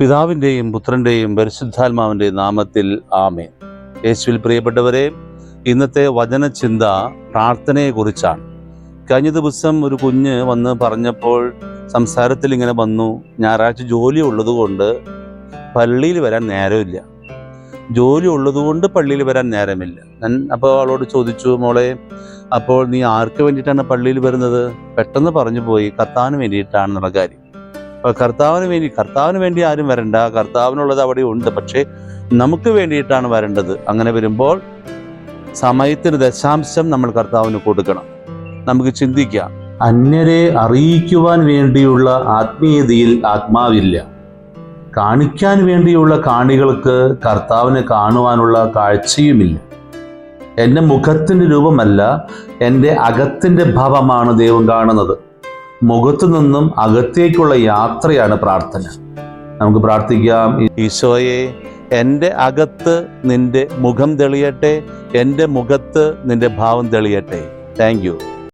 പിതാവിന്റെയും പുത്രന്റെയും പരിശുദ്ധാത്മാവിന്റെയും നാമത്തിൽ ആമേ യേശുവിൽ പ്രിയപ്പെട്ടവരെ ഇന്നത്തെ വചനചിന്ത പ്രാർത്ഥനയെക്കുറിച്ചാണ്. കഴിഞ്ഞ ദിവസം ഒരു കുഞ്ഞ് വന്ന് പറഞ്ഞപ്പോൾ സംസാരത്തിൽ ഇങ്ങനെ വന്നു ഞായറാഴ്ച ജോലി ഉള്ളതുകൊണ്ട് പള്ളിയിൽ വരാൻ നേരമില്ല. ജോലി ഉള്ളതുകൊണ്ട് പള്ളിയിൽ വരാൻ നേരമില്ല. ഞാൻ അപ്പോൾ അവളോട് ചോദിച്ചു മോളെ അപ്പോൾ നീ ആർക്ക് വേണ്ടിയിട്ടാണ് പള്ളിയിൽ വരുന്നത്? പെട്ടെന്ന് പറഞ്ഞു പോയി കത്താൻ വേണ്ടിയിട്ടാണെന്നുള്ള കാര്യം. കർത്താവിന് വേണ്ടി കർത്താവിന് വേണ്ടി ആരും വരണ്ട. കർത്താവിനുള്ളത് അവിടെ ഉണ്ട്. പക്ഷേ നമുക്ക് വേണ്ടിയിട്ടാണ് വരേണ്ടത്. അങ്ങനെ വരുമ്പോൾ സമയത്തിന് ദശാംശം നമ്മൾ കർത്താവിന് കൊടുക്കണം. നമുക്ക് ചിന്തിക്കാം. അന്യരെ അറിയിക്കുവാൻ വേണ്ടിയുള്ള ആത്മീയതയിൽ ആത്മാവില്ല. കാണിക്കാൻ വേണ്ടിയുള്ള കാണികൾക്ക് കർത്താവിനെ കാണുവാനുള്ള കാഴ്ചയുമില്ല. എന്റെ മുഖത്തിന്റെ രൂപമല്ല എന്റെ അകത്തിന്റെ ഭാവമാണ് ദൈവം കാണുന്നത്. മുഖത്തു നിന്നും അകത്തേക്കുള്ള യാത്രയാണ് പ്രാർത്ഥന. നമുക്ക് പ്രാർത്ഥിക്കാം. ഈശോയെ എന്റെ അകത്ത് നിന്റെ മുഖം തെളിയട്ടെ എന്റെ മുഖത്ത് നിന്റെ ഭാവം തെളിയട്ടെ. താങ്ക്